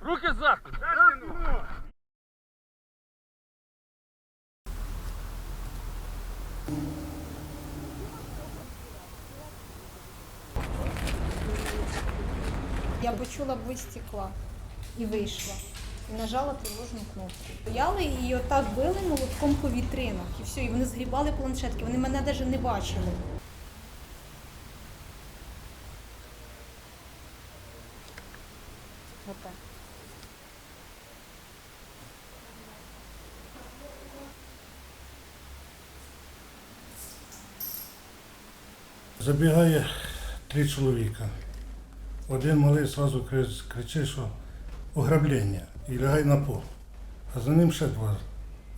Руки за спину! Я почула бы стекла и вышла. Нажала тривожну кнопку. Стояли і отак били молотком по вітринах. І все, і вони згрібали планшетки. Вони мене навіть не бачили. Забігає три чоловіка. Один малий одразу кричить, що ограблення і лягає на пол. А за ним ще два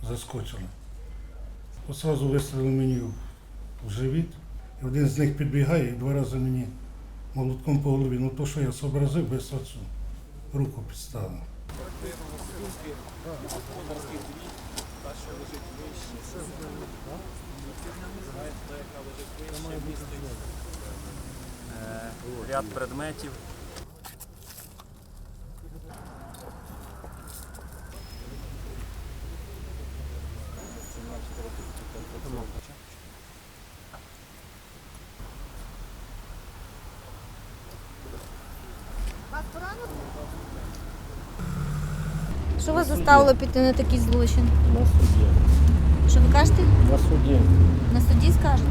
заскочили. От Одразу вистрілили мені в живіт. І один з них підбігає і два рази мені молотком по голові. Ну то, що я зобразив, без цю руку підставив. Е, ряд предметів. Що вас заставило піти на такий злочин? На суді. Що ви кажете? На суді. На суді скажете?